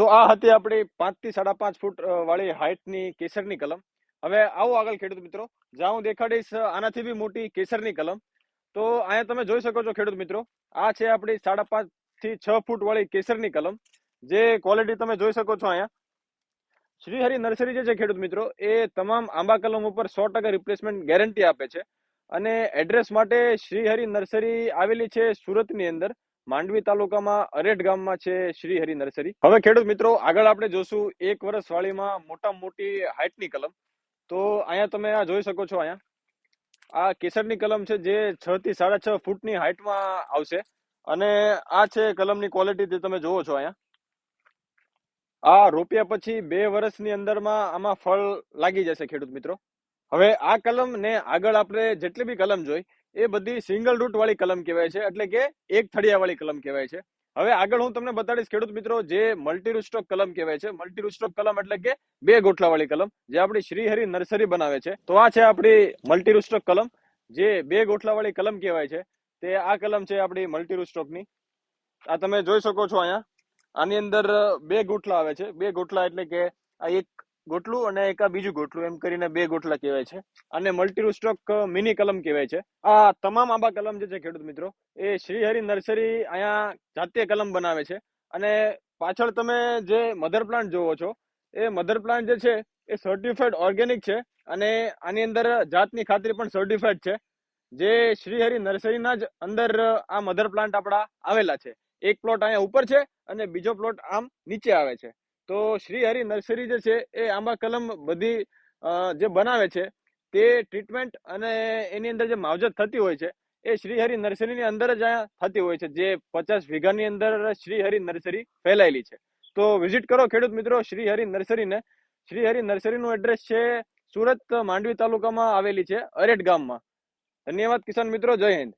તો આ હતી આપણી પાંચથી સાડા પાંચ ફૂટ વાળી હાઇટની કેસરની કલમ. હવે આવો આગળ ખેડૂત મિત્રો. જ્યાં હું દેખાડીશ આનાથી બી મોટી કેસરની કલમ. તો અહીંયા તમે જોઈ શકો છો ખેડૂત મિત્રો, આ છે આપણી સાડા પાંચથી છ ફૂટ વાળી કેસરની કલમ. જે ક્વોલિટી તમે જોઈ શકો છો અહીંયા. શ્રીહરિ નર્સરી જે છે ખેડૂત મિત્રો, એ તમામ આંબા કલમ ઉપર સો ટકા રિપ્લેસમેન્ટ ગેરંટી આપે છે. અને એડ્રેસ માટે શ્રીહરિ નર્સરી આવેલી છે સુરતની અંદર. માંડવી તાલુકામાં અરેઠ ગામમાં છે શ્રી હરિ નર્સરી હવે ખેડૂત મિત્રો, આગળ આપણે જોશું એક વર્ષ વાળીમાં મોટા મોટી હાઇટની કલમ. તો અહીંયા તમે આ જોઈ શકો છો અહીંયા. આ કેસરની કલમ છે જે છ થી સાડા છ ફૂટની હાઇટમાં આવશે. અને આ છે કલમની ક્વોલિટી જે તમે જોવો છો અહીંયા. આ રોપ્યા પછી બે વર્ષની અંદરમાં આમાં ફળ લાગી જશે ખેડૂત મિત્રો. હવે આ કલમ ને આગળ આપણે જેટલી બી કલમ જોઈ એ બધી સિંગલ રૂટ વાળી કલમ કહેવાય છે, એટલે કે એક થળિયા વાળી કલમ કહેવાય છે. હવે આગળ હું તમને બતાડીશ ખેડૂત મિત્રો જે મલ્ટી રૂસ્ટોક કલમ કહેવાય છે. મલ્ટી કલમ એટલે કે બે ગોઠલા વાળી કલમ, જે આપણી શ્રીહરિ નર્સરી બનાવે છે. તો આ છે આપણી મલ્ટી રૂસ્ટોક કલમ, જે બે ગોઠલા વાળી કલમ કહેવાય છે. તે આ કલમ છે આપણી મલ્ટી ની આ તમે જોઈ શકો છો અહીંયા. આની અંદર બે ગોઠલા આવે છે. બે ગોઠલા એટલે કે આ એક ગોટલું અને એક બીજું ગોટલું, એમ કરીને બે ગોટલા કહેવાય છે. અને મલ્ટી રૂસ્ટોક મિની કલમ કહેવાય છે. આ તમામ આંબા કલમ જે છે ખેડૂત મિત્રો, એ શ્રીહરિ નર્સરી અહીંયા જાતે કલમ બનાવે છે. અને પાછળ તમે જે મધર પ્લાન્ટ જોવો છો, એ મધર પ્લાન્ટ જે છે, એ સર્ટિફાઈડ ઓર્ગેનિક છે. અને આની અંદર જાતની ખાતરી પણ સર્ટિફાઈડ છે. જે શ્રીહરિ નર્સરીના જ અંદર આ મધર પ્લાન્ટ આપણા આવેલા છે. એક પ્લોટ અહીંયા ઉપર છે અને બીજો પ્લોટ આમ નીચે આવે છે. તો શ્રી હરિ નર્સરી જે છે એ આંબા કલમ બધી જે બનાવે છે, તે ટ્રીટમેન્ટ અને એની અંદર જે માવજત થતી હોય છે, એ શ્રી હરિ નર્સરીની અંદર જ થતી હોય છે, જે પચાસ વીઘાની અંદર શ્રી હરિ નર્સરી ફેલાયેલી છે. તો વિઝિટ કરો ખેડૂત મિત્રો શ્રી હરિ નર્સરીને. શ્રી હરિ નર્સરીનું એડ્રેસ છે સુરત માંડવી તાલુકામાં આવેલી છે અરેઠ ગામમાં. ધન્યવાદ કિસાન મિત્રો, જય હિન્દ.